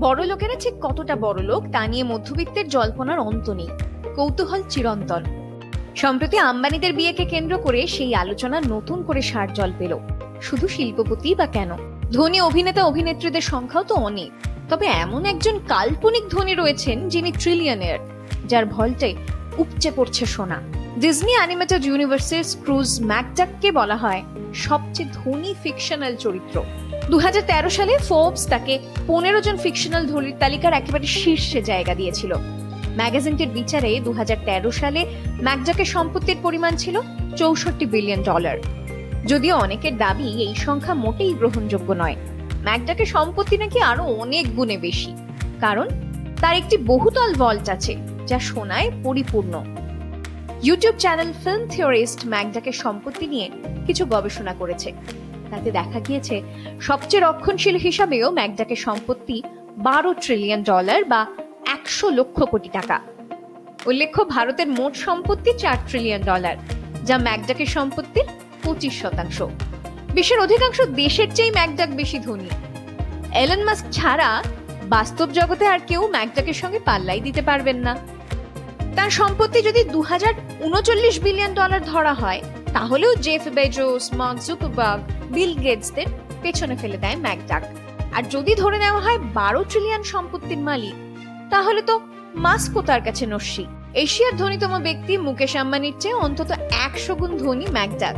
বড় লোকেরা ঠিক কতটা বড় লোক, তা নিয়ে মধ্যবিত্তের জল্পনার অন্ত নেই। কৌতূহল চিরন্তন। সম্প্রতি আম্বানিদের বিয়েকে কেন্দ্র করে সেই আলোচনা নতুন করে সার জল পেল। শুধু শিল্পপতি বা কেন? ধনী অভিনেতা, অভিনেত্রীদের সংখ্যাও তো অনেক। তবে এমন একজন কাল্পনিক ধনী রয়েছেন যিনি ট্রিলিয়নের যার ভল্টে উপচে পড়ছে সোনা। ডিজনি অ্যানিমেটেড ইউনিভার্সের স্ক্রুজ ম্যাকডাককে বলা হয় সবচেয়ে ধনী ফিকশনাল চরিত্র। দুহাজার তেরো সালে ফোর্বস তাকে পনেরো জন ফিকশনাল ধনীর তালিকার একেবারে শীর্ষে জায়গা দিয়েছিল। ম্যাগাজিনটির বিচারে দুহাজার তেরো সালে ম্যাকডাকের সম্পত্তির পরিমাণ ছিল চৌষট্টি বিলিয়ন ডলার যদিও অনেকের দাবি এই সংখ্যা মোটেই গ্রহণযোগ্য নয়। ম্যাকডাকের সম্পত্তি নাকি আরও অনেক গুণে বেশি। কারণ তার একটি বহুতল ভল্ট আছে, যা সোনায় পরিপূর্ণ। ইউটিউব চ্যানেল ফিল্ম থিওরিস্ট ম্যাকডাকের সম্পত্তি নিয়ে কিছু গবেষণা করেছে। তাতে দেখা গিয়েছে, সবচেয়ে রক্ষণশীল হিসাবেও ম্যাকডাকের সম্পত্তি বারো ট্রিলিয়ন ডলার বা একশো লক্ষ কোটি টাকা। উল্লেখ্য, ভারতের মোট সম্পত্তি চার ট্রিলিয়ন ডলার যা ম্যাকডাকের সম্পত্তির পঁচিশ শতাংশ। বিশ্বের অধিকাংশ দেশের চেয়ে ম্যাকডাক বেশি ধনী। এলন মাস্ক ছাড়া বাস্তব জগতে আর কেউ ম্যাকডাকের সঙ্গে পাল্লাই দিতে পারবেন না। তার সম্পত্তি যদি দু উনচল্লিশ বিলিয়ন ডলার ধরা হয়, তাহলেও জেফ বেজোস, মার্ক বাগ বিল গেটসদের পেছনে ফেলে দেয় ম্যাকডাক। আর যদি ধরে নেওয়া হয় বারো ট্রিলিয়ন সম্পত্তির মালিক, তাহলে তো মাস্কও তার কাছে নস্যি। এশিয়ার ধনীতম ব্যক্তি মুকেশ আম্বানির চেয়ে অন্তত একশো গুণ ধনী ম্যাকডাক।